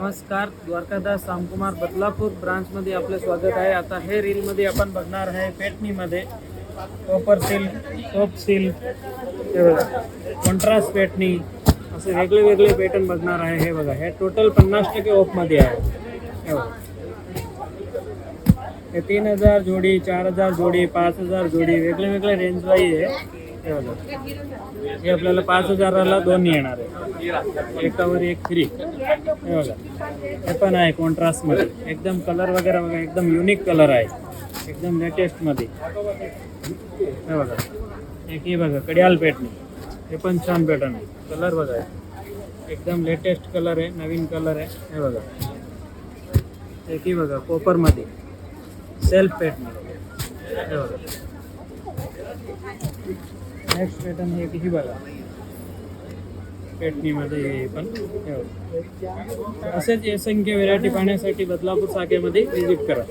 नमस्कार द्वारकादास रामकुमार बदलापूर ब्रांचमध्ये आपलं स्वागत आहे. आता हे रीलमध्ये आपण बघणार आहे पेटणीमध्ये. Copper silk soap silk contrast Paithani असे वेगळे वेगळे पेटर्न बघणार आहे. हे बघा हे टोटल पन्नास टक्के ऑफमध्ये आहे. हे तीन हजार जोडी चार हजार जोडी पाच हजार जोडी वेगळे वेगळे रेंज आहे. हे बघा. हे आपल्याला पाच हजाराला दोन येणार आहे. एकावर एक फ्री हे बघा. हे पण आहे कॉन्ट्रास्टमध्ये एकदम कलर वगैरे बघा एकदम युनिक कलर आहे. एकदम लेटेस्टमध्ये हे बघा. एक ही बघा कडियाल पेटणी हे पण छान पॅटर्न आहे. कलर बघा. एकदम लेटेस्ट कलर आहे नवीन कलर आहे. हे बघा. एक ही बघा कोपरमध्ये सेल्फ पेटणी हे बघा. नेक्स्ट पॅटर्न एक ही बघा. पेटणीमध्ये हे पण. हो. असेच असंख्य व्हेरायटी पाहण्यासाठी बदलापूर शाखेमध्ये व्हिजिट करा.